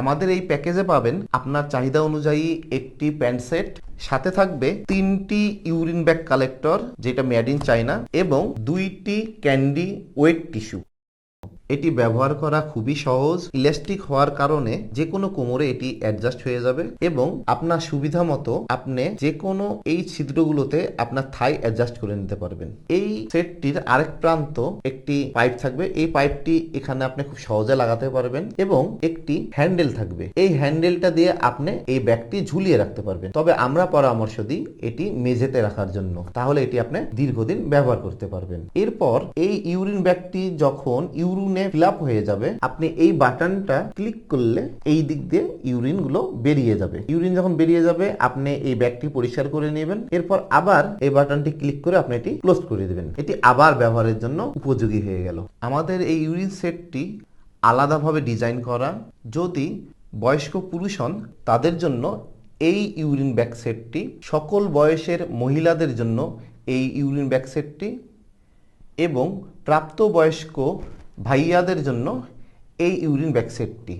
আমাদের এই প্যাকেজে পাবেন আপনার চাহিদা অনুযায়ী একটি প্যান্ট সেট সাথে থাকবে তিনটি ইউরিন ব্যাগ কালেক্টর যেটা মেড ইন চায়না এবং দুইটি ক্যান্ডি ওয়েট টিস্যু এটি ব্যবহার করা খুবই সহজ ইলাস্টিক হওয়ার কারণে যে কোনো কোমরে এটি অ্যাডজাস্ট হয়ে যাবে এবং আপনার সুবিধা মতো আপনি যে কোনো এই ছিদ্রগুলোতে আপনার থাই অ্যাডজাস্ট করে নিতে পারবেন। এই সেটটির আরেক প্রান্ত একটি পাইপ থাকবে। এই পাইপটি এখানে আপনি খুব সহজে লাগাতে পারবেন এবং একটি হ্যান্ডেল থাকবে। এই হ্যান্ডেলটা দিয়ে আপনি এই ব্যাগটি ঝুলিয়ে রাখতে পারবেন। তবে আমরা পরামর্শ দিই এটি মেঝেতে রাখার জন্য। তাহলে এটি আপনি দীর্ঘদিন ব্যবহার করতে পারবেন। এরপর এই ইউরিন ব্যাগটি যখন ইউরিনে ফিল হয়ে যাবে, আপনি এই বাটনটা ক্লিক করলে এই দিক দিয়ে ইউরিনগুলো বেরিয়ে যাবে। ইউরিন যখন বেরিয়ে যাবে, আপনি এই ব্যাগটি পরিষ্কার করে নেবেন। এরপর আবার এই বাটনটি ক্লিক করে আপনি এটি ক্লোজ করে দেবেন। এটি আবার ব্যবহারের জন্য উপযোগী হয়ে গেল। আমাদের এই ইউরিন সেটটি আলাদাভাবে ডিজাইন করা, যদি বয়স্ক পুরুষ হন, তাদের জন্য এই ইউরিন ব্যাগ সেটটি, সকল বয়সের মহিলাদের জন্য এই ইউরিন ব্যাগ সেটটি, এবং প্রাপ্তবয়স্ক ভাইয়াদের জন্য এই ইউরিন ব্যাগ সেটটি।